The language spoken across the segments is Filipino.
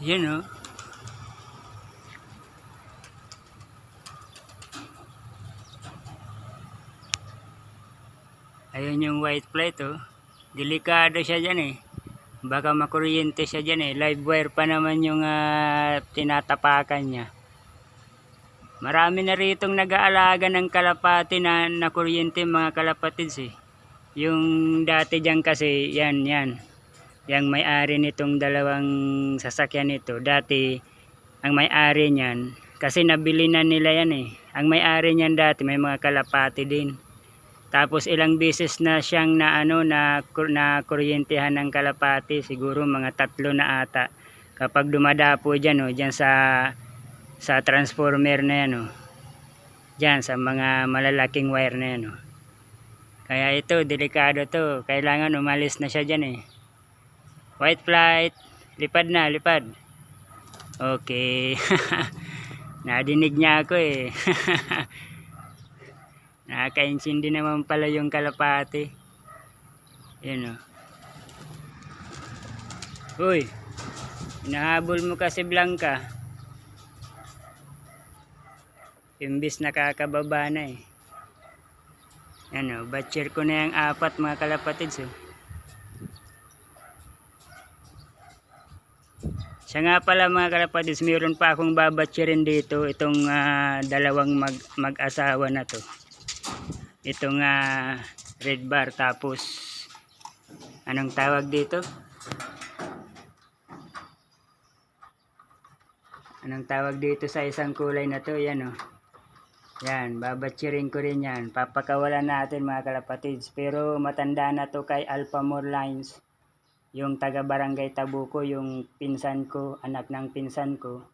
Yan o. Ayun yung white plate oh. Delikado siya dyan eh. Baka makuryente siya dyan eh. Live wire pa naman yung ah, tinatapakan niya. Marami na ritong nag-aalaga ng kalapati na nakuryente mga kalapatids eh. Yung dati dyan kasi, yan, yan. Yang may-ari nitong dalawang sasakyan nito. Dati, ang may-ari niyan, kasi nabili na nila yan eh. Ang may-ari niyan dati, may mga kalapati din. Tapos ilang beses na siyang na ano na na kuryentehan ng kalapati, siguro mga tatlo na ata. Kapag dumadapo diyan oh, diyan sa sa transformer na yan oh. Diyan sa mga malalaking wire na yan oh. Kaya ito, delikado to. Kailangan umalis na siya diyan eh. White flight. Lipad na, lipad. Okay. Nadinig niya ako eh. Nakaka-insindi naman pala yung kalapati. Yun o. Uy, hinahabol mo kasi Blanca. Imbis nakakababa na eh. Yan o, batcher ko na yung apat mga kalapatids oh. Siya nga pala mga kalapatids, mayroon pa akong babatcherin dito itong ah, dalawang mag mag-asawa na to. Itong ah, red bar tapos anong tawag dito? Anong tawag dito sa isang kulay na to? Yan o yan babatsirin ko rin yan. Papakawalan natin mga kalapatids pero matanda na to kay Alpha More Lines yung taga barangay Tabuco yung pinsan ko anak ng pinsan ko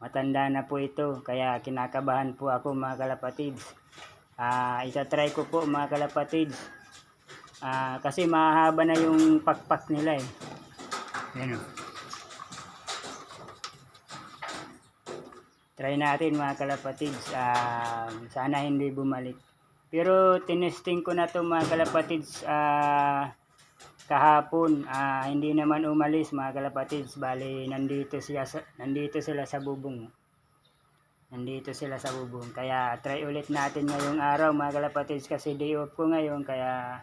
matanda na po ito kaya kinakabahan po ako mga kalapatids Ah, isa-try ko po mga kalapatids. Ah, kasi mahaba na yung pakpak nila eh. Yan o. Try natin mga kalapatids. Ah, sana hindi bumalik. Pero tinesting ko na to mga kalapatids ah, kahapon. Ah, hindi naman umalis mga kalapatids. Bali, nandito, siya sa, nandito sila sa bubong. Nandito sila sa bubong. Kaya try ulit natin ngayong araw mga kalapatids kasi day off ko ngayon. Kaya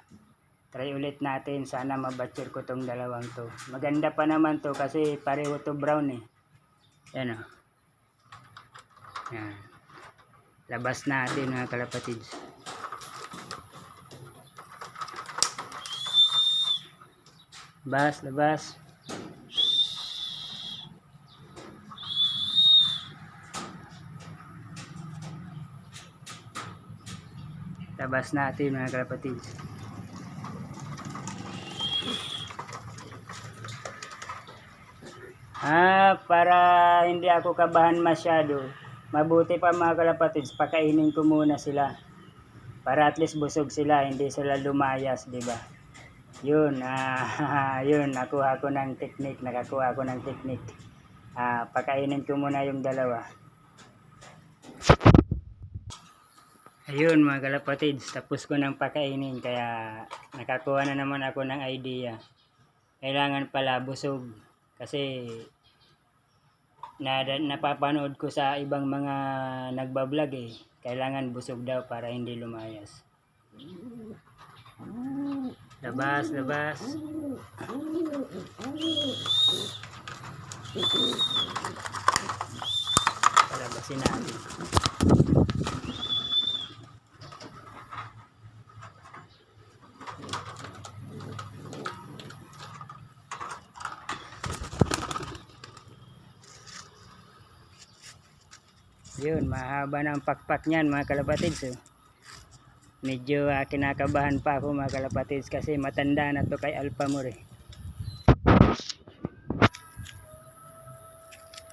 try ulit natin. Sana mabatcher ko tong dalawang to. Maganda pa naman to kasi pareho to brown eh. Yan o. Yan. Labas natin mga kalapatids. Labas, labas. labas natin mga kalapatids ah para hindi ako kabahan masyado mabuti pa mga kalapatids pakainin ko muna sila. Para at least busog sila hindi sila lumayas di ba yun ah yun nakuha ko ng technique nakakuha ko ng technique ah pakainin ko muna yung dalawa Ayun mga kalapatids, tapos ko nang pakainin kaya nakakuha na naman ako ng idea. Kailangan pala busog kasi na, napapanood ko sa ibang mga nagbablog eh. Kailangan busog daw para hindi lumayas. Labas, labas. Palabasin natin. Yun, mahaba ng pakpak niyan mga kalapatids. Oh. Medyo ah, kinakabahan pa ako mga kalapatids kasi matanda na to kay Alphamore. Eh.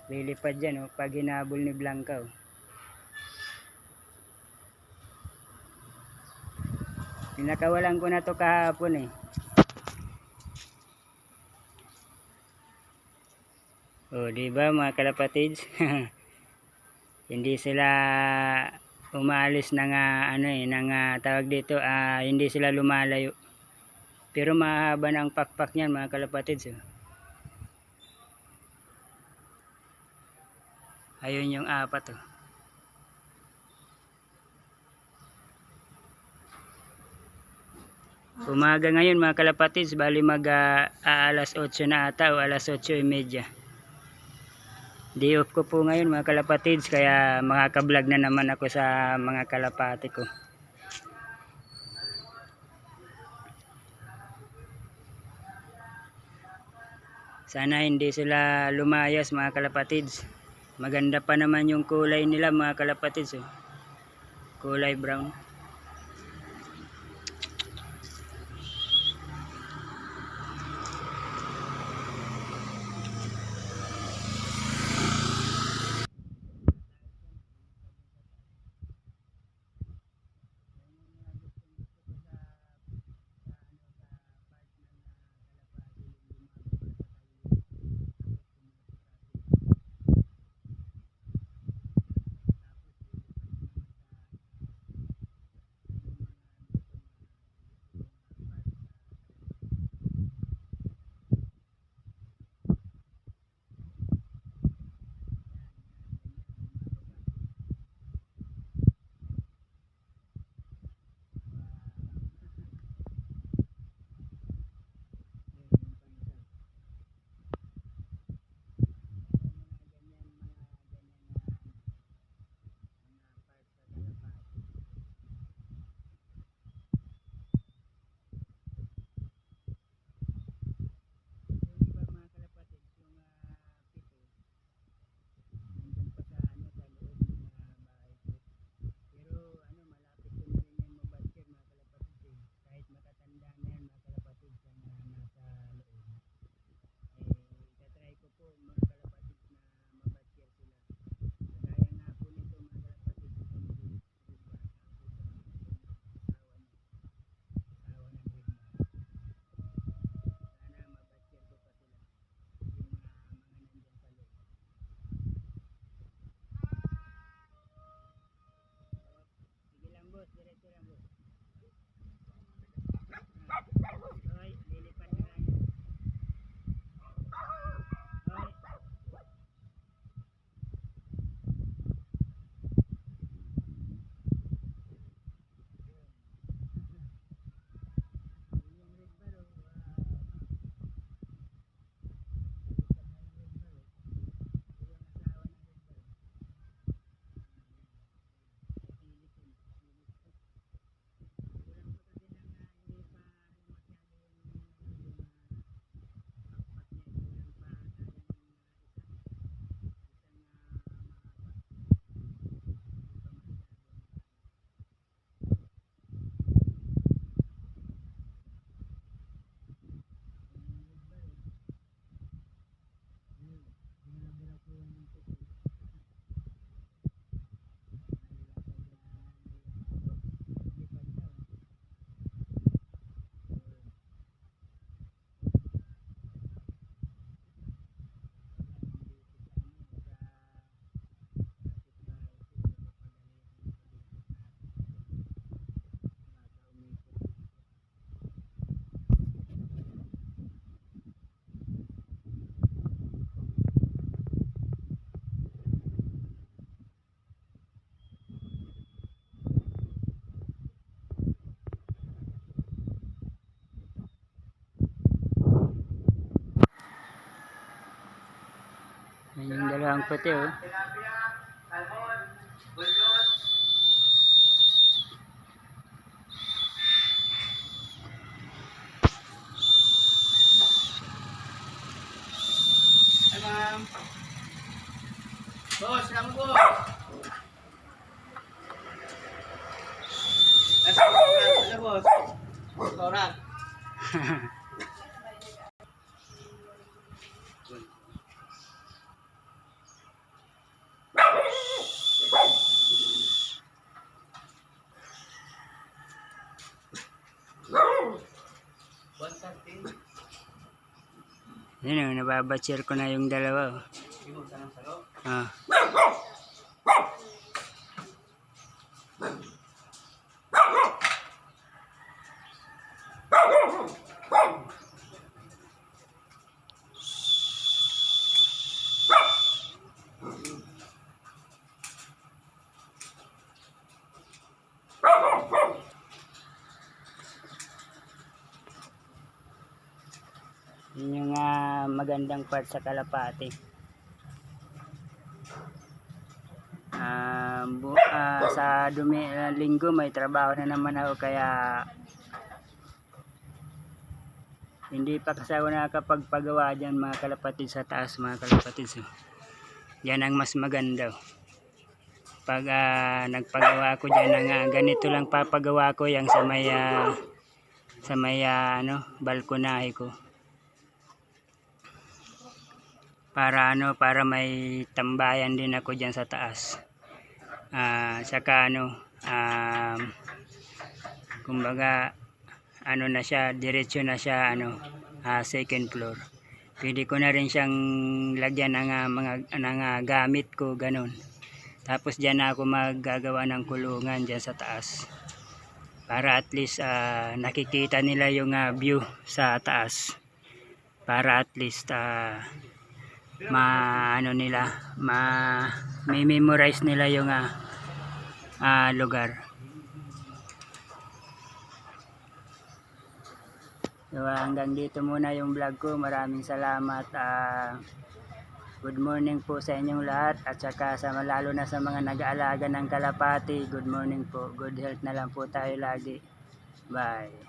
Lilipad dyan oh, pag hinabol ni Blanca. Oh. Pinakawalan ko na to kahapon eh. Oh, di ba mga kalapatids? hindi sila umalis ng ah, ano eh ng ah, tawag dito ah, hindi sila lumalayo pero mahaba ng pakpak niyan mga kalapatids oh. Ayun yung apat oh. Umaga ngayon mga kalapatids, bali mag ah, alas 8 na ata o alas 8.30. Day off ko po ngayon mga kalapatids, kaya makaka-vlog na naman ako sa mga kalapati ko. Sana hindi sila lumayas mga kalapatids. Maganda pa naman yung kulay nila mga kalapatids. Oh. Kulay brown. Puti oh. Ay, ma'am. Boss, kamu po. Yun oh, nababatcher ko na yung dalawa oh. Ah. Magandang part sa Kalapati. Ah, bu- ah, sa dumi, ah, linggo may trabaho na naman ako kaya hindi pa kasi ako nakakapagpagawa dyan mga kalapatid sa taas mga kalapatid. So, yan ang mas maganda. Pag ah, nagpagawa ko dyan ng ah, ganito lang papagawa ko yung sa may ah, sa may ah, ano, balkonahe ko. Para ano, para may tambayan din ako dyan sa taas. Ah, saka ano, um, kumbaga ano na siya, diretso na siya ano, ah, second floor. Pwede ko na rin siyang lagyan ng ah, mga ng ah, gamit ko ganun. Tapos diyan na ako maggagawa ng kulungan diyan sa taas. Para at least ah, nakikita nila yung ah, view sa taas. Para at least ah, ma ano nila, ma may memorize nila yung ah, ah, lugar. So hanggang dito muna yung vlog ko. Maraming salamat. ah good morning po sa inyong lahat at saka sa lalo na sa mga nag-aalaga ng kalapati. Good morning po. Good health na lang po tayo lagi. Bye.